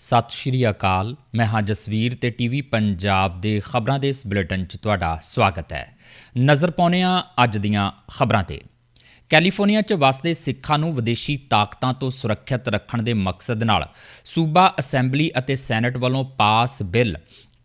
ਸਤਿ ਸ਼੍ਰੀ ਅਕਾਲ। ਮੈਂ ਹਾਂ ਜਸਵੀਰ ਤੇ ਟੀਵੀ ਪੰਜਾਬ ਦੇ ਖਬਰਾਂ ਦੇ ਇਸ ਬੁਲੇਟਿਨ 'ਚ ਤੁਹਾਡਾ ਸਵਾਗਤ ਹੈ। ਨਜ਼ਰ ਪਾਉਂਦੇ ਹਾਂ ਅੱਜ ਦੀਆਂ ਖਬਰਾਂ ਤੇ। ਕੈਲੀਫੋਰਨੀਆ 'ਚ ਵਸਦੇ ਸਿੱਖਾਂ ਨੂੰ ਵਿਦੇਸ਼ੀ ਤਾਕਤਾਂ ਤੋਂ ਸੁਰੱਖਿਅਤ ਰੱਖਣ ਦੇ ਮਕਸਦ ਨਾਲ ਸੂਬਾ ਅਸੈਂਬਲੀ ਅਤੇ ਸੈਨੇਟ ਵੱਲੋਂ pass bill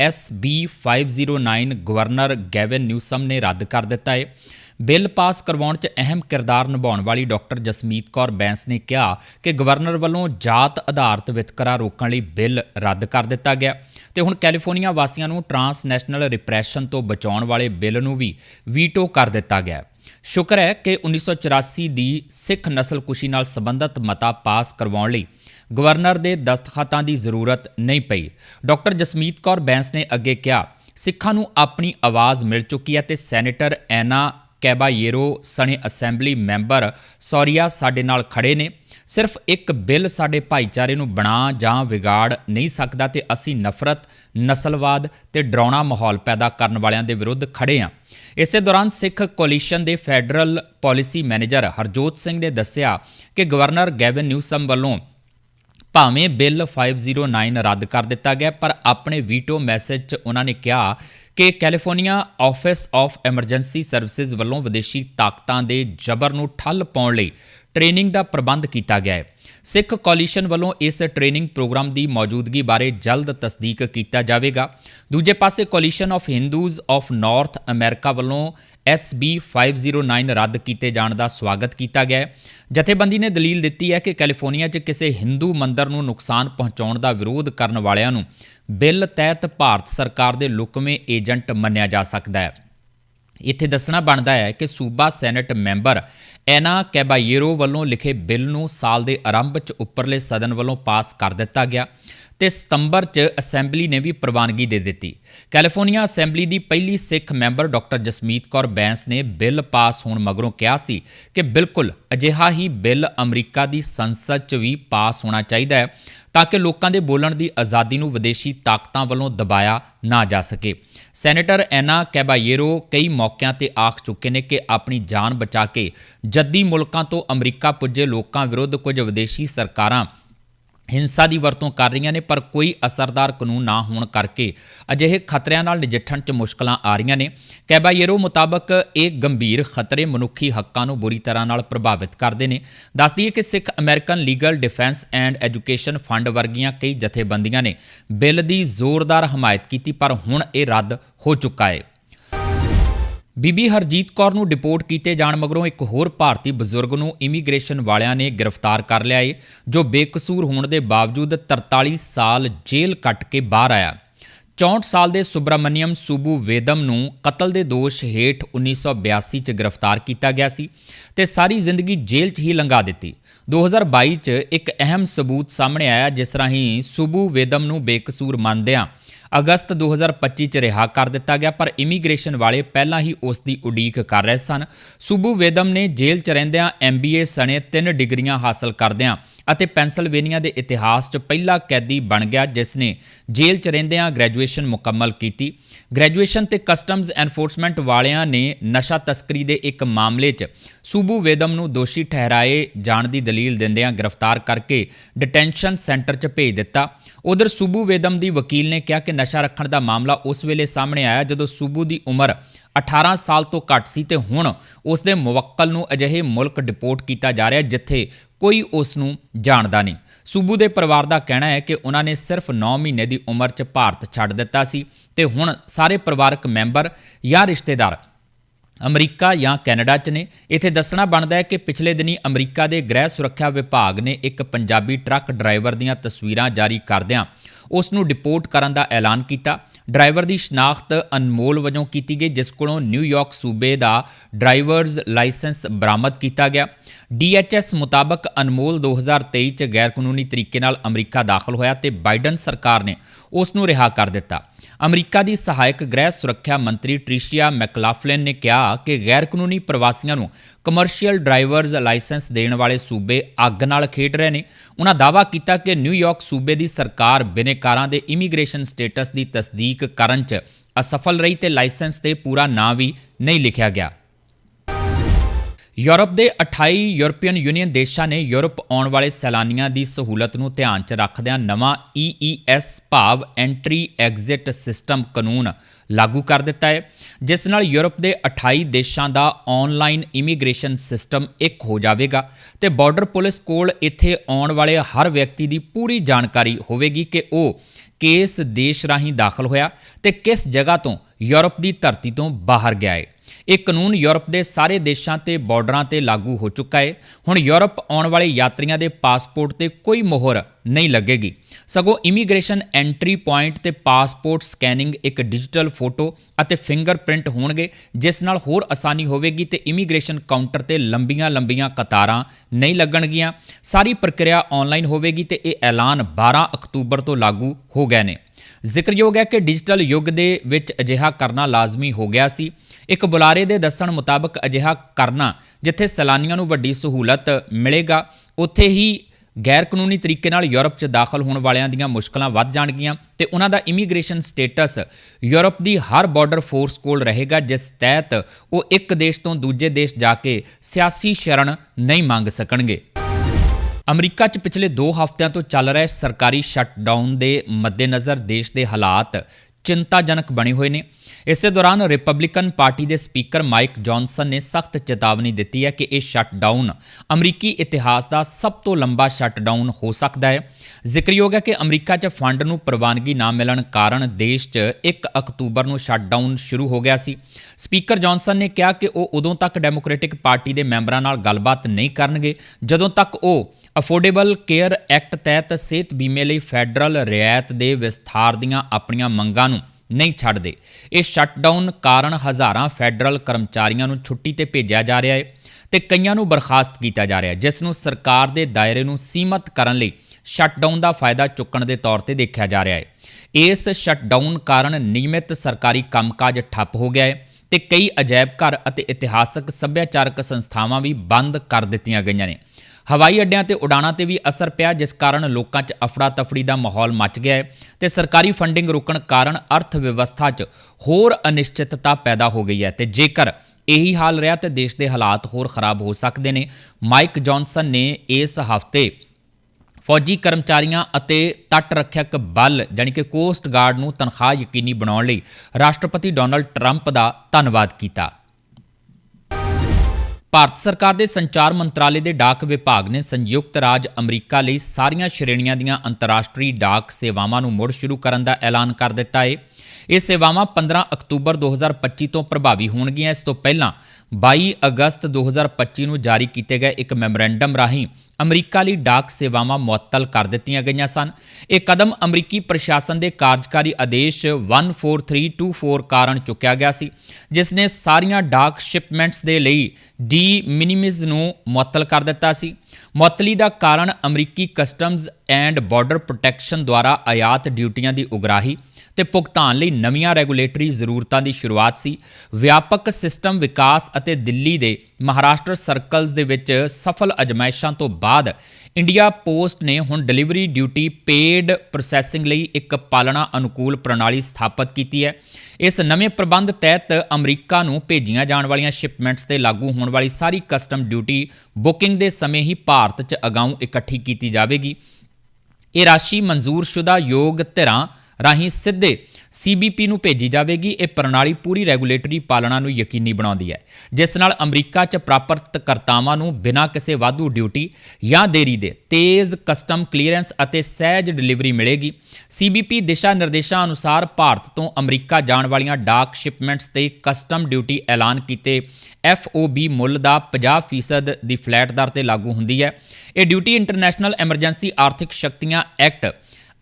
SB 509 governor Gavin Newsom ਨੇ ਰੱਦ ਕਰ ਦਿੱਤਾ ਹੈ। ਬਿੱਲ ਪਾਸ ਕਰਵਾਉਣ 'ਚ ਅਹਿਮ ਕਿਰਦਾਰ ਨਿਭਾਉਣ ਵਾਲੀ ਡਾਕਟਰ ਜਸਮੀਤ ਕੌਰ ਬੈਂਸ ਨੇ ਕਿਹਾ ਕਿ ਗਵਰਨਰ ਵੱਲੋਂ ਜਾਤ ਆਧਾਰਿਤ ਵਿਤਕਰਾ ਰੋਕਣ ਲਈ ਬਿੱਲ ਰੱਦ ਕਰ ਦਿੱਤਾ ਗਿਆ ਤੇ ਹੁਣ ਕੈਲੀਫੋਰਨੀਆ ਵਾਸੀਆਂ ਨੂੰ ਟਰਾਂਸਨੈਸ਼ਨਲ ਰਿਪਰੈਸ਼ਨ ਤੋਂ ਬਚਾਉਣ ਵਾਲੇ ਬਿੱਲ ਨੂੰ ਵੀ ਵੀਟੋ ਕਰ ਦਿੱਤਾ ਗਿਆ। ਸ਼ੁਕਰ ਹੈ ਕਿ 1984 ਦੀ ਸਿੱਖ ਨਸਲਕੁਸ਼ੀ ਨਾਲ ਸੰਬੰਧਿਤ ਮਤਾ ਪਾਸ ਕਰਵਾਉਣ ਲਈ ਗਵਰਨਰ ਦੇ ਦਸਤਖਤਾਂ ਦੀ ਜ਼ਰੂਰਤ ਨਹੀਂ ਪਈ। ਡਾਕਟਰ ਜਸਮੀਤ ਕੌਰ ਬੈਂਸ ਨੇ ਅੱਗੇ ਕਿਹਾ, ਸਿੱਖਾਂ ਨੂੰ ਆਪਣੀ ਆਵਾਜ਼ ਮਿਲ ਚੁੱਕੀ ਹੈ ਤੇ ਸੈਨੇਟਰ ਐਨਾ ਕੈਬਾਯੇਰੋ ਸਣੇ ਅਸੈਂਬਲੀ ਮੈਂਬਰ ਸੌਰੀਆ ਸਾਡੇ ਨਾਲ ਖੜੇ ਨੇ। ਸਿਰਫ ਇੱਕ ਬਿੱਲ ਸਾਡੇ ਭਾਈਚਾਰੇ ਨੂੰ ਬਣਾ ਜਾਂ ਵਿਗਾੜ ਨਹੀਂ ਸਕਦਾ ਤੇ ਅਸੀਂ ਨਫ਼ਰਤ, ਨਸਲਵਾਦ ਤੇ ਡਰਾਉਣਾ ਮਾਹੌਲ ਪੈਦਾ ਕਰਨ ਵਾਲਿਆਂ ਦੇ ਵਿਰੁੱਧ ਖੜੇ ਹਾਂ ਇਸੇ ਦੌਰਾਨ ਸਿੱਖ ਕੋਲੀਸ਼ਨ ਦੇ federal policy manager Harjot Singh ਨੇ ਦੱਸਿਆ ਕਿ ਗਵਰਨਰ ਗੈਵਨ ਨਿਊਸਮ ਵੱਲੋਂ ਭਾਵੇਂ ਬਿੱਲ 509 ਰੱਦ ਕਰ ਦਿੱਤਾ ਗਿਆ, ਪਰ ਆਪਣੇ ਵੀਟੋ ਮੈਸੇਜ 'ਚ ਉਹਨਾਂ ਨੇ ਕਿਹਾ ਕਿ California office of emergency services ਵੱਲੋਂ ਵਿਦੇਸ਼ੀ ਤਾਕਤਾਂ ਦੇ ਜ਼ਬਰ ਨੂੰ ਠੱਲ ਪਾਉਣ ਲਈ ਟ੍ਰੇਨਿੰਗ ਦਾ ਪ੍ਰਬੰਧ ਕੀਤਾ ਗਿਆ ਹੈ। ਸਿੱਖ ਕੋਲੀਸ਼ਨ ਵੱਲੋਂ ਇਸ ਟ੍ਰੇਨਿੰਗ ਪ੍ਰੋਗਰਾਮ ਦੀ ਮੌਜੂਦਗੀ ਬਾਰੇ ਜਲਦ ਤਸਦੀਕ ਕੀਤਾ ਜਾਵੇਗਾ। ਦੂਜੇ ਪਾਸੇ coalition of Hindus of North America ਵੱਲੋਂ SB 509 ਰੱਦ ਕੀਤੇ ਜਾਣ ਦਾ ਸਵਾਗਤ ਕੀਤਾ ਗਿਆ ਹੈ। ਜਥੇਬੰਦੀ ਨੇ ਦਲੀਲ ਦਿੱਤੀ ਹੈ ਕਿ ਕੈਲੀਫੋਰਨੀਆ 'ਚ ਕਿਸੇ ਹਿੰਦੂ ਮੰਦਰ ਨੂੰ ਨੁਕਸਾਨ ਪਹੁੰਚਾਉਣ ਦਾ ਵਿਰੋਧ ਕਰਨ ਵਾਲਿਆਂ ਨੂੰ ਬਿੱਲ ਤਹਿਤ ਭਾਰਤ ਸਰਕਾਰ ਦੇ ਲੁਕਵੇਂ ਏਜੰਟ ਮੰਨਿਆ ਜਾ ਸਕਦਾ ਹੈ। ਇੱਥੇ ਦੱਸਣਾ ਬਣਦਾ ਹੈ ਕਿ ਸੂਬਾ ਸੈਨੇਟ ਮੈਂਬਰ ਐਨਾ ਕੈਬਾਯੇਰੋ ਵੱਲੋਂ ਲਿਖੇ ਬਿੱਲ ਨੂੰ ਸਾਲ ਦੇ ਆਰੰਭ 'ਚ ਉੱਪਰਲੇ ਸਦਨ ਵੱਲੋਂ ਪਾਸ ਕਰ ਦਿੱਤਾ ਗਿਆ। ਤੇ ਸਤੰਬਰ 'ਚ ਅਸੈਂਬਲੀ ਨੇ ਵੀ ਪ੍ਰਵਾਨਗੀ ਦੇ ਦਿੱਤੀ। ਕੈਲੀਫੋਰਨੀਆ ਅਸੈਂਬਲੀ ਦੀ ਪਹਿਲੀ ਸਿੱਖ ਮੈਂਬਰ ਡਾਕਟਰ ਜਸਮੀਤ ਕੌਰ ਬੈਂਸ ਨੇ ਬਿੱਲ ਪਾਸ ਹੋਣ ਮਗਰੋਂ ਕਿਹਾ ਸੀ ਕਿ ਬਿਲਕੁਲ ਅਜਿਹਾ ਹੀ ਬਿੱਲ ਅਮਰੀਕਾ ਦੀ ਸੰਸਦ 'ਚ ਵੀ ਪਾਸ ਹੋਣਾ ਚਾਹੀਦਾ ਹੈ ਤਾਂ ਕਿ ਲੋਕਾਂ ਦੇ ਬੋਲਣ ਦੀ ਆਜ਼ਾਦੀ ਨੂੰ ਵਿਦੇਸ਼ੀ ਤਾਕਤਾਂ ਵੱਲੋਂ ਦਬਾਇਆ ਨਾ ਜਾ ਸਕੇ। ਸੈਨੇਟਰ ਐਨਾ ਕੈਬਾਯੇਰੋ ਕਈ ਮੌਕਿਆਂ ਤੇ ਆਖ ਚੁੱਕੇ ਨੇ ਕਿ ਆਪਣੀ ਜਾਨ ਬਚਾ ਕੇ ਜੱਦੀ ਮੁਲਕਾਂ ਤੋਂ ਅਮਰੀਕਾ ਪੁੱਜੇ ਲੋਕਾਂ ਵਿਰੁੱਧ ਕੁਝ ਵਿਦੇਸ਼ੀ ਸਰਕਾਰਾਂ ਹਿੰਸਾ ਦੀ ਵਰਤੋਂ ਕਰ ਰਹੀਆਂ ਨੇ, ਪਰ ਕੋਈ ਅਸਰਦਾਰ ਕਾਨੂੰਨ ਨਾ ਹੋਣ ਕਰਕੇ ਅਜਿਹੇ ਖਤਰਿਆਂ ਨਾਲ ਨਜਿੱਠਣ 'ਚ ਮੁਸ਼ਕਲਾਂ ਆ ਰਹੀਆਂ ਨੇ। ਕੈਬਾਇਰੋ ਮੁਤਾਬਕ ਇਹ ਗੰਭੀਰ ਖਤਰੇ ਮਨੁੱਖੀ ਹੱਕਾਂ ਨੂੰ ਬੁਰੀ ਤਰ੍ਹਾਂ ਨਾਲ ਪ੍ਰਭਾਵਿਤ ਕਰਦੇ ਨੇ। ਦੱਸਦੀ ਹੈ ਕਿ Sikh American legal defense and education fund ਵਰਗੀਆਂ ਕਈ ਜਥੇਬੰਦੀਆਂ ਨੇ ਬਿੱਲ ਦੀ ਜ਼ੋਰਦਾਰ ਹਮਾਇਤ ਕੀਤੀ, ਪਰ ਹੁਣ ਇਹ ਰੱਦ ਹੋ ਚੁੱਕਾ ਹੈ। ਬੀਬੀ ਹਰਜੀਤ ਕੌਰ ਨੂੰ ਡਿਪੋਰਟ ਕੀਤੇ ਜਾਣ ਮਗਰੋਂ ਇੱਕ ਹੋਰ ਭਾਰਤੀ ਬਜ਼ੁਰਗ ਨੂੰ ਇਮੀਗ੍ਰੇਸ਼ਨ ਵਾਲਿਆਂ ਨੇ ਗ੍ਰਿਫਤਾਰ ਕਰ ਲਿਆ ਏ, ਜੋ ਬੇਕਸੂਰ ਹੋਣ ਦੇ ਬਾਵਜੂਦ 43 ਸਾਲ ਜੇਲ੍ਹ ਕੱਟ ਕੇ ਬਾਹਰ ਆਇਆ। 64 ਸਾਲ ਦੇ ਸੁਬਰਾਮਨੀਅਮ ਸੂਬੂ ਵੇਦਮ ਨੂੰ ਕਤਲ ਦੇ ਦੋਸ਼ ਹੇਠ 1982 ਚ ਗ੍ਰਿਫਤਾਰ ਕੀਤਾ ਗਿਆ ਸੀ ਤੇ ਸਾਰੀ ਜ਼ਿੰਦਗੀ ਜੇਲ੍ਹ 'ਚ ਹੀ ਲੰਘਾ ਦਿੱਤੀ। 2022 ਚ ਇੱਕ ਅਹਿਮ ਸਬੂਤ ਸਾਹਮਣੇ ਆਇਆ, ਜਿਸ ਰਾਹੀਂ ਸੂਬੂ ਵੇਦਮ ਨੂੰ ਬੇਕਸੂਰ ਮੰਨਦਿਆਂ ਅਗਸਤ 2025 ਚ ਰਿਹਾ ਕਰ ਦਿੱਤਾ ਗਿਆ, ਪਰ ਇਮੀਗ੍ਰੇਸ਼ਨ ਵਾਲੇ ਪਹਿਲਾਂ ਹੀ ਉਸ ਦੀ ਉਡੀਕ ਕਰ ਰਹੇ ਸਨ। ਸੂਬੂ ਵੇਦਮ ਨੇ ਜੇਲ੍ਹ 'ਚ ਰਹਿੰਦਿਆਂ ਐਮਬੀਏ ਸਣੇ ਤਿੰਨ ਡਿਗਰੀਆਂ ਹਾਸਲ ਕਰਦਿਆਂ ਅਤੇ ਪੈਂਸਲਵੇਨੀਆ ਦੇ ਇਤਿਹਾਸ 'ਚ ਪਹਿਲਾ ਕੈਦੀ ਬਣ ਗਿਆ, ਜਿਸ ਨੇ ਜੇਲ੍ਹ 'ਚ ਰਹਿੰਦਿਆਂ ਗ੍ਰੈਜੂਏਸ਼ਨ ਮੁਕੰਮਲ ਕੀਤੀ। ਗ੍ਰੈਜੂਏਸ਼ਨ ਤੇ ਕਸਟਮਜ਼ ਐਨਫੋਰਸਮੈਂਟ ਵਾਲਿਆਂ ਨੇ ਨਸ਼ਾ ਤਸਕਰੀ ਦੇ ਇੱਕ ਮਾਮਲੇ 'ਚ ਸੂਬੂ ਵੇਦਮ ਨੂੰ ਦੋਸ਼ੀ ਠਹਿਰਾਏ ਜਾਣ ਦੀ ਦਲੀਲ ਦਿੰਦਿਆਂ ਗ੍ਰਿਫਤਾਰ ਕਰਕੇ ਡਿਟੈਂਸ਼ਨ ਸੈਂਟਰ 'ਚ ਭੇਜ ਦਿੱਤਾ। ਉਧਰ ਸੂਬੂ ਵੇਦਮ ਦੀ ਵਕੀਲ ਨੇ ਕਿਹਾ ਕਿ ਨਸ਼ਾ ਰੱਖਣ ਦਾ ਮਾਮਲਾ ਉਸ ਵੇਲੇ ਸਾਹਮਣੇ ਆਇਆ ਜਦੋਂ ਸੂਬੂ ਦੀ ਉਮਰ 18 ਸਾਲ ਤੋਂ ਘੱਟ ਸੀ ਤੇ ਹੁਣ ਉਸ ਦੇ ਮੁਵੱਕਲ ਨੂੰ ਅਜਿਹੇ ਮੁਲਕ ਡਿਪੋਰਟ ਕੀਤਾ ਜਾ ਰਿਹਾ ਜਿੱਥੇ ਕੋਈ ਉਸ ਨੂੰ ਜਾਣਦਾ ਨਹੀਂ। ਸੂਬੂ ਦੇ ਪਰਿਵਾਰ ਦਾ ਕਹਿਣਾ ਹੈ ਕਿ ਉਹਨਾਂ ਨੇ ਸਿਰਫ 9 ਮਹੀਨੇ ਦੀ ਉਮਰ 'ਚ ਭਾਰਤ ਛੱਡ ਦਿੱਤਾ ਸੀ ਤੇ ਹੁਣ ਸਾਰੇ ਪਰਿਵਾਰਕ ਮੈਂਬਰ ਜਾਂ ਰਿਸ਼ਤੇਦਾਰ ਅਮਰੀਕਾ ਜਾਂ ਕੈਨੇਡਾ 'ਚ ਨੇ। ਇੱਥੇ ਦੱਸਣਾ ਬਣਦਾ ਹੈ ਕਿ ਪਿਛਲੇ ਦਿਨੀ ਅਮਰੀਕਾ ਦੇ ਗ੍ਰਹਿ ਸੁਰੱਖਿਆ ਵਿਭਾਗ ਨੇ ਇੱਕ ਪੰਜਾਬੀ ਟਰੱਕ ਡਰਾਈਵਰ ਦੀਆਂ ਤਸਵੀਰਾਂ ਜਾਰੀ ਕਰਦਿਆਂ ਉਸ ਨੂੰ ਡਿਪੋਰਟ ਕਰਨ ਦਾ ਐਲਾਨ ਕੀਤਾ। ਡਰਾਈਵਰ ਦੀ ਸ਼ਨਾਖਤ ਅਨਮੋਲ ਵਜੋਂ ਕੀਤੀ ਗਈ, ਜਿਸ ਕੋਲੋਂ ਨਿਊਯਾਰਕ ਸੂਬੇ ਦਾ ਡਰਾਈਵਰਜ਼ ਲਾਇਸੈਂਸ ਬਰਾਮਦ ਕੀਤਾ ਗਿਆ। DHS ਮੁਤਾਬਕ ਅਨਮੋਲ 2023 ਚ ਗੈਰ ਕਾਨੂੰਨੀ ਤਰੀਕੇ ਨਾਲ ਅਮਰੀਕਾ ਦਾਖਲ ਹੋਇਆ ਤੇ ਬਾਈਡਨ ਸਰਕਾਰ ਨੇ ਉਸ ਨੂੰ ਰਿਹਾ ਕਰ ਦਿੱਤਾ। ਅਮਰੀਕਾ ਦੀ ਸਹਾਇਕ ਗ੍ਰਹਿ ਸੁਰੱਖਿਆ ਮੰਤਰੀ ਟ੍ਰਿਸ਼ੀਆ ਮੈਕਲਾਫਲਿਨ ਨੇ ਕਿਹਾ ਕਿ ਗੈਰ ਕਾਨੂੰਨੀ ਪ੍ਰਵਾਸੀਆਂ ਨੂੰ ਕਮਰਸ਼ੀਅਲ ਡਰਾਈਵਰਜ਼ ਲਾਇਸੈਂਸ ਦੇਣ ਵਾਲੇ ਸੂਬੇ ਅੱਗ ਨਾਲ ਖੇਡ ਰਹੇ ਨੇ। ਉਹਨਾਂ ਦਾਅਵਾ ਕੀਤਾ ਕਿ ਨਿਊਯਾਰਕ ਸੂਬੇ ਦੀ ਸਰਕਾਰ ਬਿਨੇਕਾਰਾਂ ਦੇ ਇਮੀਗ੍ਰੇਸ਼ਨ ਸਟੇਟਸ ਦੀ ਤਸਦੀਕ ਕਰਨ 'ਚ ਅਸਫਲ ਰਹੀ ਤੇ ਲਾਇਸੈਂਸ ਤੇ ਪੂਰਾ ਨਾਂ ਵੀ ਨਹੀਂ ਲਿਖਿਆ ਗਿਆ। ਯੂਰਪ ਦੇ 28 ਯੂਰਪੀਅਨ ਯੂਨੀਅਨ ਦੇਸ਼ਾਂ ਨੇ ਯੂਰਪ ਆਉਣ ਵਾਲੇ ਸੈਲਾਨੀਆਂ ਦੀ ਸਹੂਲਤ ਨੂੰ ਧਿਆਨ 'ਚ ਰੱਖਦਿਆਂ ਨਵਾਂ EES ਭਾਵ ਐਂਟਰੀ ਐਗਜ਼ਿਟ ਸਿਸਟਮ ਕਾਨੂੰਨ ਲਾਗੂ ਕਰ ਦਿੱਤਾ ਹੈ, ਜਿਸ ਨਾਲ ਯੂਰਪ ਦੇ 28 ਦੇਸ਼ਾਂ ਦਾ ਆਨਲਾਈਨ ਇਮੀਗ੍ਰੇਸ਼ਨ ਸਿਸਟਮ ਇੱਕ ਹੋ ਜਾਵੇਗਾ ਤੇ ਬਾਰਡਰ ਪੁਲਿਸ ਕੋਲ ਇੱਥੇ ਆਉਣ ਵਾਲੇ ਹਰ ਵਿਅਕਤੀ ਦੀ ਪੂਰੀ ਜਾਣਕਾਰੀ ਹੋਵੇਗੀ ਕਿ ਉਹ ਕਿਸ ਦੇਸ਼ ਰਾਹੀਂ ਦਾਖਲ ਹੋਇਆ ਤੇ ਕਿਸ ਜਗ੍ਹਾ ਤੋਂ ਯੂਰਪ ਦੀ ਧਰਤੀ ਤੋਂ ਬਾਹਰ ਗਿਆ ਹੈ। ਇਹ ਕਾਨੂੰਨ ਯੂਰਪ ਦੇ ਸਾਰੇ ਦੇਸ਼ਾਂ ਤੇ ਬਾਰਡਰਾਂ ਤੇ ਲਾਗੂ ਹੋ ਚੁੱਕਾ ਹੈ। ਹੁਣ ਯੂਰਪ ਆਉਣ ਵਾਲੇ ਯਾਤਰੀਆਂ ਦੇ ਪਾਸਪੋਰਟ ਤੇ ਕੋਈ ਮੋਹਰ ਨਹੀਂ ਲੱਗੇਗੀ। ਸਗੋਂ ਇਮੀਗ੍ਰੇਸ਼ਨ ਐਂਟਰੀ ਪੁਆਇੰਟ ਤੇ ਪਾਸਪੋਰਟ ਸਕੈਨਿੰਗ ਇੱਕ ਡਿਜੀਟਲ ਫੋਟੋ ਅਤੇ ਫਿੰਗਰਪ੍ਰਿੰਟ ਹੋਣਗੇ, ਜਿਸ ਨਾਲ ਹੋਰ ਆਸਾਨੀ ਹੋਵੇਗੀ ਤੇ ਇਮੀਗ੍ਰੇਸ਼ਨ ਕਾਊਂਟਰ ਤੇ ਲੰਬੀਆਂ-ਲੰਬੀਆਂ ਕਤਾਰਾਂ ਨਹੀਂ ਲੱਗਣਗੀਆਂ। ਸਾਰੀ ਪ੍ਰਕਿਰਿਆ ਆਨਲਾਈਨ ਹੋਵੇਗੀ ਤੇ ਇਹ ਐਲਾਨ 12 ਅਕਤੂਬਰ ਤੋਂ ਲਾਗੂ ਹੋ ਗਏ ਨੇ। ਜ਼ਿਕਰਯੋਗ ਹੈ ਕਿ ਡਿਜੀਟਲ ਯੁੱਗ ਦੇ ਵਿੱਚ ਅਜਿਹਾ ਕਰਨਾ ਲਾਜ਼ਮੀ ਹੋ ਗਿਆ ਸੀ। ਇੱਕ ਬੁਲਾਰੇ ਦੇ ਦੱਸਣ ਮੁਤਾਬਕ ਅਜਿਹਾ ਕਰਨਾ, ਜਿੱਥੇ ਸੈਲਾਨੀਆਂ ਨੂੰ ਵੱਡੀ ਸਹੂਲਤ ਮਿਲੇਗਾ, ਉੱਥੇ ਹੀ ਗੈਰ ਕਾਨੂੰਨੀ ਤਰੀਕੇ ਨਾਲ ਯੂਰਪ 'ਚ ਦਾਖਲ ਹੋਣ ਵਾਲਿਆਂ ਦੀਆਂ ਮੁਸ਼ਕਲਾਂ ਵੱਧ ਜਾਣਗੀਆਂ ਤੇ ਉਹਨਾਂ ਦਾ ਇਮੀਗ੍ਰੇਸ਼ਨ ਸਟੇਟਸ ਯੂਰਪ ਦੀ ਹਰ ਬਾਰਡਰ ਫੋਰਸ ਕੋਲ ਰਹੇਗਾ, ਜਿਸ ਤਹਿਤ ਉਹ ਇੱਕ ਦੇਸ਼ ਤੋਂ ਦੂਜੇ ਦੇਸ਼ ਜਾ ਕੇ ਸਿਆਸੀ ਸ਼ਰਨ ਨਹੀਂ ਮੰਗ ਸਕਣਗੇ। ਅਮਰੀਕਾ 'ਚ ਪਿਛਲੇ 2 ਹਫ਼ਤਿਆਂ ਤੋਂ ਚੱਲ ਰਹੇ ਸਰਕਾਰੀ ਸ਼ਟਡਾਊਨ ਦੇ ਮੱਦੇਨਜ਼ਰ ਦੇਸ਼ ਦੇ ਹਾਲਾਤ ਚਿੰਤਾਜਨਕ ਬਣੇ ਹੋਏ ਨੇ। ਇਸੇ ਦੌਰਾਨ ਰਿਪਬਲਿਕਨ ਪਾਰਟੀ ਦੇ ਸਪੀਕਰ ਮਾਈਕ ਜੌਨਸਨ ਨੇ ਸਖਤ ਚੇਤਾਵਨੀ ਦਿੱਤੀ ਹੈ ਕਿ ਇਹ ਸ਼ਟਡਾਊਨ ਅਮਰੀਕੀ ਇਤਿਹਾਸ ਦਾ ਸਭ ਤੋਂ ਲੰਬਾ ਸ਼ਟਡਾਊਨ ਹੋ ਸਕਦਾ ਹੈ। ਜ਼ਿਕਰਯੋਗ ਹੈ ਕਿ ਅਮਰੀਕਾ 'ਚ ਫੰਡ ਨੂੰ ਪ੍ਰਵਾਨਗੀ ਨਾ ਮਿਲਣ ਕਾਰਨ ਦੇਸ਼ 'ਚ 1 ਅਕਤੂਬਰ ਨੂੰ ਸ਼ਟਡਾਊਨ ਸ਼ੁਰੂ ਹੋ ਗਿਆ ਸੀ। ਸਪੀਕਰ ਜੌਨਸਨ ਨੇ ਕਿਹਾ ਕਿ ਉਹ ਉਦੋਂ ਤੱਕ ਡੈਮੋਕ੍ਰੈਟਿਕ ਪਾਰਟੀ ਦੇ ਮੈਂਬਰਾਂ ਨਾਲ ਗੱਲਬਾਤ ਨਹੀਂ ਕਰਨਗੇ, ਜਦੋਂ ਤੱਕ ਉਹ ਅਫੋਰਡੇਬਲ ਕੇਅਰ ਐਕਟ ਤਹਿਤ ਸਿਹਤ ਬੀਮੇ ਲਈ ਫੈਡਰਲ ਰਿਆਇਤ ਦੇ ਵਿਸਥਾਰ ਦੀਆਂ ਆਪਣੀਆਂ ਮੰਗਾਂ ਨੂੰ ਨਹੀਂ ਛੱਡਦੇ। ਇਹ ਸ਼ਟਡਾਊਨ ਕਾਰਨ ਹਜ਼ਾਰਾਂ ਫੈਡਰਲ ਕਰਮਚਾਰੀਆਂ ਨੂੰ ਛੁੱਟੀ ਤੇ ਭੇਜਿਆ ਜਾ ਰਿਹਾ ਹੈ ਤੇ ਕਈਆਂ ਨੂੰ ਬਰਖਾਸਤ ਕੀਤਾ ਜਾ ਰਿਹਾ ਹੈ, ਜਿਸ ਨੂੰ ਸਰਕਾਰ ਦੇ ਦਾਇਰੇ ਨੂੰ ਸੀਮਤ ਕਰਨ ਲਈ ਸ਼ਟਡਾਊਨ ਦਾ ਫਾਇਦਾ ਚੁੱਕਣ ਦੇ ਤੌਰ ਤੇ ਦੇਖਿਆ ਜਾ ਰਿਹਾ ਹੈ। ਇਸ ਸ਼ਟਡਾਊਨ ਕਾਰਨ ਨਿਯਮਿਤ ਸਰਕਾਰੀ ਕੰਮਕਾਜ ਠੱਪ ਹੋ ਗਿਆ ਹੈ ਤੇ ਕਈ ਅਜਾਇਬ ਘਰ ਅਤੇ ਇਤਿਹਾਸਕ ਸੱਭਿਆਚਾਰਕ ਸੰਸਥਾਵਾਂ ਵੀ ਬੰਦ ਕਰ ਦਿੱਤੀਆਂ ਗਈਆਂ ਨੇ। ਹਵਾਈ ਅੱਡਿਆਂ ਤੇ ਉਡਾਣਾਂ ਤੇ ਵੀ ਅਸਰ ਪਿਆ, ਜਿਸ ਕਾਰਨ ਲੋਕਾਂ 'ਚ ਅਫੜਾ ਤਫੜੀ ਦਾ ਮਾਹੌਲ ਮਚ ਗਿਆ ਹੈ ਤੇ ਸਰਕਾਰੀ ਫੰਡਿੰਗ ਰੁਕਣ ਕਾਰਨ ਅਰਥ ਵਿਵਸਥਾ 'ਚ ਹੋਰ ਅਨਿਸ਼ਚਿਤਤਾ ਪੈਦਾ ਹੋ ਗਈ ਹੈ ਤੇ ਜੇਕਰ ਇਹੀ ਹਾਲ ਰਿਹਾ ਤੇ ਦੇਸ਼ ਦੇ ਹਾਲਾਤ ਹੋਰ ਖਰਾਬ ਹੋ ਸਕਦੇ ਨੇ। ਮਾਈਕ ਜੌਨਸਨ ਨੇ ਇਸ ਹਫ਼ਤੇ ਫੌਜੀ ਕਰਮਚਾਰੀਆਂ ਅਤੇ ਤੱਟ ਰੱਖਿਅਕ ਬਲ ਜਾਨੀ ਕਿ ਕੋਸਟ ਗਾਰਡ ਨੂੰ ਤਨਖਾਹ ਯਕੀਨੀ ਬਣਾਉਣ ਲਈ ਰਾਸ਼ਟਰਪਤੀ ਡੋਨਲਡ ਟਰੰਪ ਦਾ ਧੰਨਵਾਦ ਕੀਤਾ। ਭਾਰਤ ਸਰਕਾਰ ਦੇ ਸੰਚਾਰ ਮੰਤਰਾਲੇ ਦੇ ਡਾਕ ਵਿਭਾਗ ਨੇ ਸੰਯੁਕਤ ਰਾਜ ਅਮਰੀਕਾ ਲਈ ਸਾਰੀਆਂ ਸ਼੍ਰੇਣੀਆਂ ਦੀਆਂ ਅੰਤਰਰਾਸ਼ਟਰੀ ਡਾਕ ਸੇਵਾਵਾਂ ਨੂੰ ਮੁੜ ਸ਼ੁਰੂ ਕਰਨ ਦਾ ਐਲਾਨ ਕਰ ਦਿੱਤਾ ਹੈ ਇਹ ਸੇਵਾਵਾਂ 15 ਅਕਤੂਬਰ 2025 ਤੋਂ ਪ੍ਰਭਾਵੀ ਹੋਣਗੀਆਂ। ਇਸ ਤੋਂ ਪਹਿਲਾਂ 22 ਅਗਸਤ 2025 ਨੂੰ ਜਾਰੀ ਕੀਤੇ ਗਏ ਇੱਕ ਮੈਮੋਰੈਂਡਮ ਰਾਹੀਂ ਅਮਰੀਕਾ ਲਈ ਡਾਕ ਸੇਵਾਵਾਂ ਮੁਅੱਤਲ ਕਰ ਦਿੱਤੀਆਂ ਗਈਆਂ ਸਨ। ਇਹ ਕਦਮ ਅਮਰੀਕੀ ਪ੍ਰਸ਼ਾਸਨ ਦੇ ਕਾਰਜਕਾਰੀ ਆਦੇਸ਼ 14324 ਕਾਰਨ ਚੁੱਕਿਆ ਗਿਆ ਸੀ, ਜਿਸ ਨੇ ਸਾਰੀਆਂ ਡਾਕ ਸ਼ਿਪਮੈਂਟਸ ਦੇ ਲਈ ਡੀ ਮਿਨੀਮਿਜ਼ ਨੂੰ ਮੁਅੱਤਲ ਕਰ ਦਿੱਤਾ ਸੀ। ਮੁਅੱਤਲੀ ਦਾ ਕਾਰਨ ਅਮਰੀਕੀ ਕਸਟਮਜ਼ ਐਂਡ ਬਾਰਡਰ ਪ੍ਰੋਟੈਕਸ਼ਨ ਦੁਆਰਾ ਆਯਾਤ ਡਿਊਟੀਆਂ ਦੀ ਉਗਰਾਹੀ ਤੇ ਭੁਗਤਾਨ ਲਈ ਨਵੀਆਂ ਰੈਗੂਲੇਟਰੀ ਜ਼ਰੂਰਤਾਂ ਦੀ ਸ਼ੁਰੂਆਤ ਸੀ। ਵਿਆਪਕ ਸਿਸਟਮ ਵਿਕਾਸ ਅਤੇ ਦਿੱਲੀ ਦੇ ਮਹਾਰਾਸ਼ਟਰ ਸਰਕਲਸ ਦੇ ਵਿੱਚ ਸਫਲ ਅਜਮਾਇਸ਼ਾਂ ਤੋਂ ਬਾਅਦ ਇੰਡੀਆ ਪੋਸਟ ਨੇ ਹੁਣ ਡਿਲੀਵਰੀ ਡਿਊਟੀ ਪੇਡ ਪ੍ਰੋਸੈਸਿੰਗ ਲਈ ਇੱਕ ਪਾਲਣਾ ਅਨੁਕੂਲ ਪ੍ਰਣਾਲੀ ਸਥਾਪਿਤ ਕੀਤੀ ਹੈ। ਇਸ ਨਵੇਂ ਪ੍ਰਬੰਧ ਤਹਿਤ ਅਮਰੀਕਾ ਨੂੰ ਭੇਜੀਆਂ ਜਾਣ ਵਾਲੀਆਂ ਸ਼ਿਪਮੈਂਟਸ ਤੇ ਲਾਗੂ ਹੋਣ ਵਾਲੀ ਸਾਰੀ ਕਸਟਮ ਡਿਊਟੀ ਬੁਕਿੰਗ ਦੇ ਸਮੇਂ ਹੀ ਭਾਰਤ 'ਚ ਅਗਾਊਂ ਇਕੱਠੀ ਕੀਤੀ ਜਾਵੇਗੀ। ਇਹ ਰਾਸ਼ੀ ਮਨਜ਼ੂਰਸ਼ੁਦਾ ਯੋਗ ਧਿਰਾਂ ਰਾਹੀਂ ਸਿੱਧੇ ਸੀਬੀਪੀ ਨੂੰ ਭੇਜੀ ਜਾਵੇਗੀ। ਇਹ ਪ੍ਰਣਾਲੀ ਪੂਰੀ ਰੈਗੂਲੇਟਰੀ ਪਾਲਣਾ ਨੂੰ ਯਕੀਨੀ ਬਣਾਉਂਦੀ ਹੈ। ਜਿਸ ਨਾਲ ਅਮਰੀਕਾ 'ਚ ਪ੍ਰਾਪਤਕਰਤਾਵਾਂ ਨੂੰ ਬਿਨਾਂ ਕਿਸੇ ਵਾਧੂ ਡਿਊਟੀ ਜਾਂ ਦੇਰੀ ਦੇ ਤੇਜ਼ ਕਸਟਮ ਕਲੀਅਰੈਂਸ ਅਤੇ ਸਹਿਜ ਡਿਲੀਵਰੀ ਮਿਲੇਗੀ। ਸੀਬੀਪੀ ਦਿਸ਼ਾ ਨਿਰਦੇਸ਼ਾਂ ਅਨੁਸਾਰ ਭਾਰਤ ਤੋਂ ਅਮਰੀਕਾ ਜਾਣ ਵਾਲੀਆਂ ਡਾਕ ਸ਼ਿਪਮੈਂਟਸ ਤੇ ਕਸਟਮ ਡਿਊਟੀ ਐਲਾਨ ਕੀਤੇ FOB ਮੁੱਲ ਦਾ 50% ਦੀ ਫਲੈਟ ਦਰ ਤੇ ਲਾਗੂ ਹੁੰਦੀ ਹੈ। ਇਹ ਡਿਊਟੀ ਇੰਟਰਨੈਸ਼ਨਲ ਐਮਰਜੈਂਸੀ ਆਰਥਿਕ ਸ਼ਕਤੀਆਂ ਐਕਟ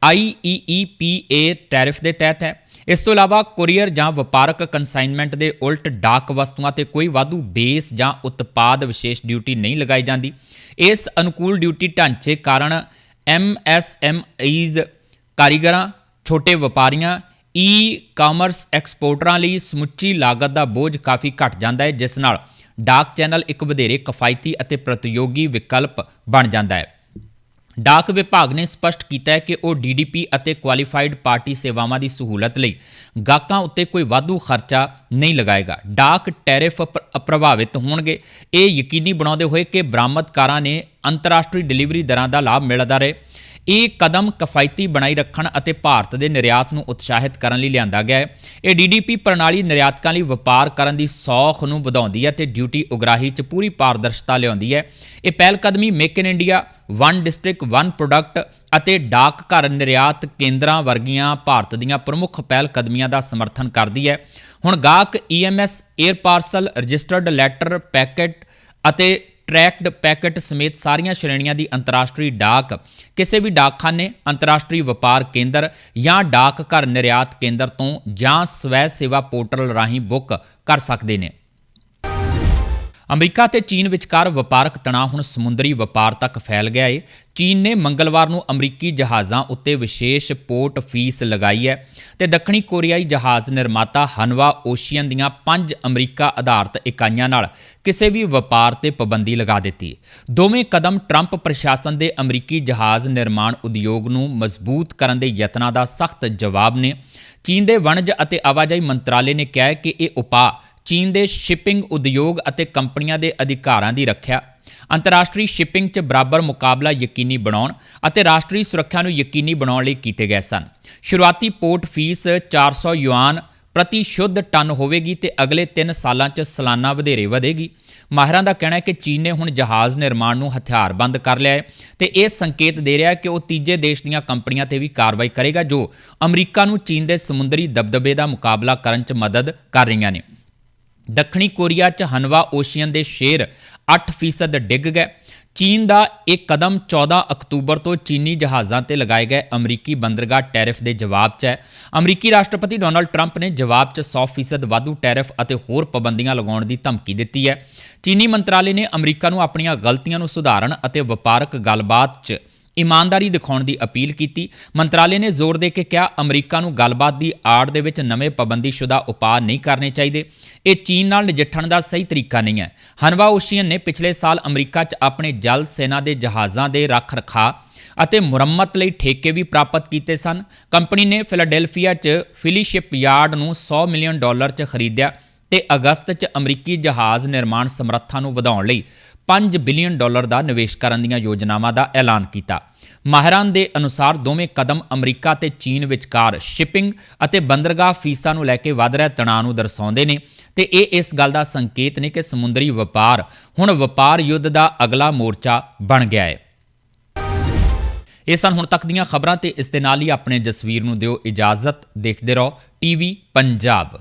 IEEPA ਟੈਰਿਫ ਦੇ ਤਹਿਤ ਹੈ। ਇਸ ਤੋਂ ਇਲਾਵਾ ਕੁਰੀਅਰ ਜਾਂ ਵਪਾਰਕ ਕਨਸਾਈਨਮੈਂਟ ਦੇ ਉਲਟ ਡਾਕ ਵਸਤੂਆਂ ਤੇ ਕੋਈ ਵਾਧੂ ਬੇਸ ਜਾਂ ਉਤਪਾਦ ਵਿਸ਼ੇਸ਼ ਡਿਊਟੀ ਨਹੀਂ ਲਗਾਈ ਜਾਂਦੀ। ਇਸ ਅਨੁਕੂਲ ਡਿਊਟੀ ਢਾਂਚੇ ਕਾਰਨ MSMEs ਕਾਰੀਗਰਾਂ, ਛੋਟੇ ਵਪਾਰੀਆਂ ਈ ਕਾਮਰਸ ਐਕਸਪੋਰਟਰਾਂ ਲਈ ਸਮੁੱਚੀ ਲਾਗਤ ਦਾ ਬੋਝ ਕਾਫੀ ਘਟ ਜਾਂਦਾ ਹੈ, ਜਿਸ ਨਾਲ ਡਾਕ ਚੈਨਲ ਇੱਕ ਵਧੇਰੇ ਕਿਫਾਇਤੀ ਅਤੇ ਪ੍ਰਤੀਯੋਗੀ ਵਿਕਲਪ ਬਣ ਜਾਂਦਾ ਹੈ। ਡਾਕ ਵਿਭਾਗ ਨੇ ਸਪਸ਼ਟ ਕੀਤਾ ਹੈ ਕਿ ਉਹ ਡੀਡੀਪੀ ਅਤੇ ਕੁਆਲੀਫਾਈਡ ਪਾਰਟੀ ਸੇਵਾਵਾਂ ਦੀ ਸਹੂਲਤ ਲਈ ਗਾਹਕਾਂ ਉੱਤੇ ਕੋਈ ਵਾਧੂ ਖਰਚਾ ਨਹੀਂ ਲਗਾਏਗਾ। ਡਾਕ ਟੈਰਿਫ ਪ੍ਰ- ਪ੍ਰਭਾਵਿਤ ਹੋਣਗੇ। ਇਹ ਯਕੀਨੀ ਬਣਾਉਂਦੇ ਹੋਏ ਕਿ ਬਰਾਮਦਕਾਰਾਂ ਨੇ ਅੰਤਰਰਾਸ਼ਟਰੀ ਡਿਲੀਵਰੀ ਦਰਾਂ ਦਾ ਲਾਭ ਮਿਲਦਾ ਰਹੇ। ਇਹ ਕਦਮ ਕਿਫਾਇਤੀ ਬਣਾਈ ਰੱਖਣ ਅਤੇ ਭਾਰਤ ਦੇ ਨਿਰਯਾਤ ਨੂੰ ਉਤਸ਼ਾਹਿਤ ਕਰਨ ਲਈ ਲਿਆਂਦਾ ਗਿਆ ਹੈ। ਇਹ ਡੀਡੀਪੀ ਪ੍ਰਣਾਲੀ ਨਿਰਯਾਤਕਾਂ ਲਈ ਵਪਾਰ ਕਰਨ ਦੀ ਸੌਖ ਨੂੰ ਵਧਾਉਂਦੀ ਹੈ ਤੇ ਡਿਊਟੀ ਉਗਰਾਹੀ 'ਚ ਪੂਰੀ ਪਾਰਦਰਸ਼ਤਾ ਲਿਆਉਂਦੀ ਹੈ। ਇਹ ਪਹਿਲ ਕਦਮੀ make in India, one district, one product ਅਤੇ ਡਾਕ ਘਰ ਨਿਰਯਾਤ ਕੇਂਦਰਾਂ ਵਰਗੀਆਂ ਭਾਰਤ ਦੀਆਂ ਪ੍ਰਮੁੱਖ ਪਹਿਲ ਕਦਮੀਆਂ ਦਾ ਸਮਰਥਨ ਕਰਦੀ ਹੈ। ਹੁਣ ਗਾਹਕ EMS air parcel, registered letter, packet ਅਤੇ ਟਰੈਕਡ ਪੈਕਟ ਸਮੇਤ ਸਾਰੀਆਂ ਸ਼੍ਰੇਣੀਆਂ ਦੀ ਅੰਤਰਰਾਸ਼ਟਰੀ ਡਾਕ, ਕਿਸੇ ਵੀ ਡਾਕਖਾਨੇ, ਅੰਤਰਰਾਸ਼ਟਰੀ ਵਪਾਰ ਕੇਂਦਰ ਜਾਂ ਡਾਕ ਘਰ ਨਿਰਯਾਤ ਕੇਂਦਰ ਤੋਂ ਜਾਂ ਸਵੈ ਸੇਵਾ ਪੋਰਟਲ ਰਾਹੀਂ ਬੁੱਕ ਕਰ ਸਕਦੇ ਨੇ। ਅਮਰੀਕਾ ਤੇ ਚੀਨ ਵਿਚਕਾਰ ਵਪਾਰਕ ਤਣਾਅ ਹੁਣ ਸਮੁੰਦਰੀ ਵਪਾਰ ਤੱਕ ਫੈਲ ਗਿਆ ਹੈ ਚੀਨ ਨੇ ਮੰਗਲਵਾਰ ਨੂੰ ਅਮਰੀਕੀ ਜਹਾਜ਼ਾਂ ਉੱਤੇ ਵਿਸ਼ੇਸ਼ ਪੋਰਟ ਫੀਸ ਲਗਾਈ ਹੈ ਤੇ ਦੱਖਣੀ ਕੋਰੀਆਈ ਜਹਾਜ਼ ਨਿਰਮਾਤਾ ਹਨਵਾ ਓਸ਼ੀਅਨ ਦੀਆਂ ਪੰਜ ਅਮਰੀਕਾ ਆਧਾਰਿਤ ਇਕਾਈਆਂ ਨਾਲ ਕਿਸੇ ਵੀ ਵਪਾਰ ਤੇ ਪਾਬੰਦੀ ਲਗਾ ਦਿੱਤੀ ਦੋਵੇਂ ਕਦਮ ਟਰੰਪ ਪ੍ਰਸ਼ਾਸਨ ਦੇ ਅਮਰੀਕੀ ਜਹਾਜ਼ ਨਿਰਮਾਣ ਉਦਯੋਗ ਨੂੰ ਮਜ਼ਬੂਤ ਕਰਨ ਦੇ ਯਤਨਾਂ ਦਾ ਸਖਤ ਜਵਾਬ ਨੇ। ਚੀਨ ਦੇ ਵਣਜ ਅਤੇ ਆਵਾਜਾਈ ਮੰਤਰਾਲੇ ਨੇ ਕਿਹਾ ਕਿ ਇਹ ਉਪਾਅ ਚੀਨ ਦੇ ਸ਼ਿਪਿੰਗ ਉਦਯੋਗ ਅਤੇ ਕੰਪਨੀਆਂ ਦੇ ਅਧਿਕਾਰਾਂ ਦੀ ਰੱਖਿਆ, ਅੰਤਰਰਾਸ਼ਟਰੀ ਸ਼ਿਪਿੰਗ 'ਚ ਬਰਾਬਰ ਮੁਕਾਬਲਾ ਯਕੀਨੀ ਬਣਾਉਣ ਅਤੇ ਰਾਸ਼ਟਰੀ ਸੁਰੱਖਿਆ ਨੂੰ ਯਕੀਨੀ ਬਣਾਉਣ ਲਈ ਕੀਤੇ ਗਏ ਸਨ। ਸ਼ੁਰੂਆਤੀ ਪੋਰਟ ਫੀਸ 400 ਯੂਆਨ ਪ੍ਰਤੀ ਸ਼ੁੱਧ ਟਨ ਹੋਵੇਗੀ ਤੇ ਅਗਲੇ 3 ਸਾਲਾਂ 'ਚ ਸਾਲਾਨਾ ਵਧੇਰੇ ਵਧੇਗੀ। ਮਾਹਿਰਾਂ ਦਾ ਕਹਿਣਾ ਹੈ ਕਿ ਚੀਨ ਨੇ ਹੁਣ ਜਹਾਜ਼ ਨਿਰਮਾਣ ਨੂੰ ਹਥਿਆਰਬੰਦ ਕਰ ਲਿਆ ਹੈ ਤੇ ਇਹ ਸੰਕੇਤ ਦੇ ਰਿਹਾ ਹੈ ਕਿ ਉਹ ਤੀਜੇ ਦੇਸ਼ ਦੀਆਂ ਕੰਪਨੀਆਂ ਤੇ ਵੀ ਕਾਰਵਾਈ ਕਰੇਗਾ ਜੋ ਅਮਰੀਕਾ ਨੂੰ ਚੀਨ ਦੇ ਸਮੁੰਦਰੀ ਦਬਦਬੇ ਦਾ ਮੁਕਾਬਲਾ ਕਰਨ 'ਚ ਮਦਦ ਕਰ ਰਹੀਆਂ ਨੇ। ਦੱਖਣੀ ਕੋਰੀਆ 'ਚ ਹਨਵਾ ਓਸ਼ੀਅਨ ਦੇ ਸ਼ੇਅਰ 8% ਡਿੱਗ ਗਏ। ਚੀਨ ਦਾ ਇਹ ਕਦਮ 14 ਅਕਤੂਬਰ ਤੋਂ ਚੀਨੀ ਜਹਾਜ਼ਾਂ ਤੇ ਲਗਾਏ ਗਏ ਅਮਰੀਕੀ ਬੰਦਰਗਾਹ ਟੈਰਿਫ ਦੇ ਜਵਾਬ 'ਚ ਹੈ। ਅਮਰੀਕੀ ਰਾਸ਼ਟਰਪਤੀ ਡੋਨਲਡ ਟਰੰਪ ਨੇ ਜਵਾਬ 'ਚ 100% ਵਾਧੂ ਟੈਰਿਫ ਅਤੇ ਹੋਰ ਪਾਬੰਦੀਆਂ ਲਗਾਉਣ ਦੀ ਧਮਕੀ ਦਿੱਤੀ ਹੈ। ਚੀਨੀ ਮੰਤਰਾਲੇ ਨੇ ਅਮਰੀਕਾ ਨੂੰ ਆਪਣੀਆਂ ਗਲਤੀਆਂ ਨੂੰ ਸੁਧਾਰਨ ਅਤੇ ਵਪਾਰਕ ਗੱਲਬਾਤ 'ਚ ਇਮਾਨਦਾਰੀ ਦਿਖਾਉਣ ਦੀ ਅਪੀਲ ਕੀਤੀ। ਮੰਤਰਾਲੇ ਨੇ ਜ਼ੋਰ ਦੇ ਕੇ ਕਿਹਾ, ਅਮਰੀਕਾ ਨੂੰ ਗੱਲਬਾਤ ਦੀ ਆੜ ਦੇ ਵਿੱਚ ਨਵੇਂ ਪਾਬੰਦੀਸ਼ੁਦਾ ਉਪਾਅ ਨਹੀਂ ਕਰਨੇ ਚਾਹੀਦੇ। ਇਹ ਚੀਨ ਨਾਲ ਨਜਿੱਠਣ ਦਾ ਸਹੀ ਤਰੀਕਾ ਨਹੀਂ ਹੈ। ਹਨਵਾ ਓਸ਼ੀਅਨ ਨੇ ਪਿਛਲੇ ਸਾਲ ਅਮਰੀਕਾ 'ਚ ਆਪਣੇ ਜਲ ਸੈਨਾ ਦੇ ਜਹਾਜ਼ਾਂ ਦੇ ਰੱਖ ਰਖਾਅ ਅਤੇ ਮੁਰੰਮਤ ਲਈ ਠੇਕੇ ਵੀ ਪ੍ਰਾਪਤ ਕੀਤੇ ਸਨ। ਕੰਪਨੀ ਨੇ ਫਿਲਾਡੈਲਫੀਆ 'ਚ ਫਿਲੀ ਯਾਰਡ ਨੂੰ 100 ਮਿਲੀਅਨ ਡਾਲਰ 'ਚ ਖਰੀਦਿਆ ਤੇ ਅਗਸਤ 'ਚ ਅਮਰੀਕੀ ਜਹਾਜ਼ ਨਿਰਮਾਣ ਸਮਰੱਥਾ ਨੂੰ ਵਧਾਉਣ ਲਈ 5 ਬਿਲੀਅਨ ਡਾਲਰ ਦਾ ਨਿਵੇਸ਼ ਕਰਨ ਦੀਆਂ ਯੋਜਨਾਵਾਂ ਦਾ ਐਲਾਨ ਕੀਤਾ। ਮਾਹਿਰਾਂ ਦੇ ਅਨੁਸਾਰ ਦੋਵੇਂ ਕਦਮ ਅਮਰੀਕਾ ਤੇ ਚੀਨ ਵਿਚਕਾਰ ਸ਼ਿਪਿੰਗ ਅਤੇ ਬੰਦਰਗਾਹ ਫੀਸਾਂ ਨੂੰ ਲੈ ਕੇ ਵਧ ਰਿਹਾ ਤਣਾਅ ਨੂੰ ਦਰਸਾਉਂਦੇ ਨੇ। ਤੇ ਇਹ ਇਸ ਗੱਲ ਦਾ ਸੰਕੇਤ ਨੇ ਕਿ ਸਮੁੰਦਰੀ ਵਪਾਰ ਹੁਣ ਵਪਾਰ ਯੁੱਧ ਦਾ ਅਗਲਾ ਮੋਰਚਾ ਬਣ ਗਿਆ ਹੈ। ਇਹ ਸਨ ਹੁਣ ਤੱਕ ਦੀਆਂ ਖਬਰਾਂ ਤੇ ਇਸ ਦੇ ਨਾਲ ਹੀ ਆਪਣੇ ਜਸਵੀਰ ਨੂੰ ਦਿਓ ਇਜਾਜ਼ਤ। ਦੇਖਦੇ ਰਹੋ ਟੀਵੀ ਪੰਜਾਬ।